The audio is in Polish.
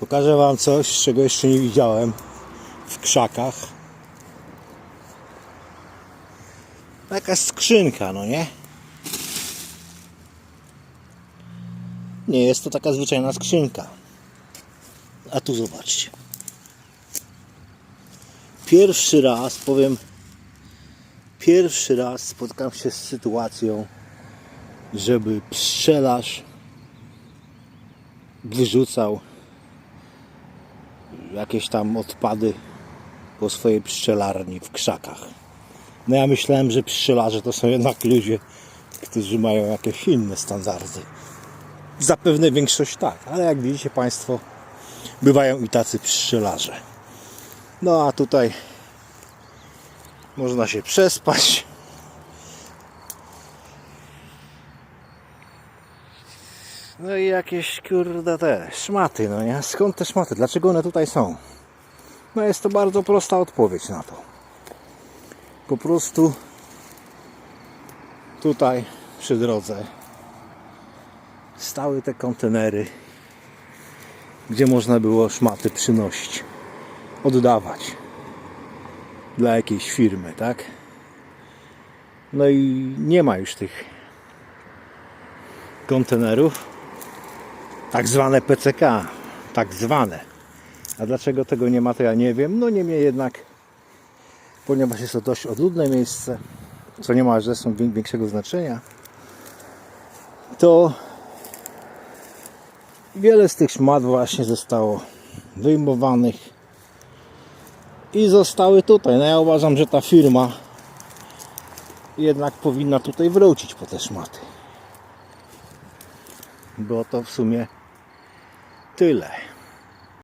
Pokażę Wam coś, czego jeszcze nie widziałem w krzakach. Taka skrzynka, no nie? Nie jest to taka zwyczajna skrzynka. A tu zobaczcie. Pierwszy raz, powiem, pierwszy raz spotkam się z sytuacją, żeby pszczelarz wyrzucał jakieś tam odpady po swojej pszczelarni w krzakach. No ja myślałem, że pszczelarze to są jednak ludzie, którzy mają jakieś inne standardy. Zapewne większość tak, ale jak widzicie Państwo, bywają i tacy pszczelarze. No a tutaj można się przespać. No i jakieś kurde te szmaty, no nie? Skąd te szmaty? Dlaczego one tutaj są? No jest to bardzo prosta odpowiedź na to. Po prostu tutaj przy drodze stały te kontenery, gdzie można było szmaty przynosić, oddawać dla jakiejś firmy, tak? No i nie ma już tych kontenerów, tak zwane PCK, tak zwane. A dlaczego tego nie ma, to ja nie wiem. No niemniej jednak, ponieważ jest to dość odludne miejsce, co nie ma zresztą wię- większego znaczenia, to wiele z tych szmat właśnie zostało wyjmowanych i zostały tutaj. No ja uważam, że ta firma jednak powinna tutaj wrócić po te szmaty. Bo to w sumie 对了。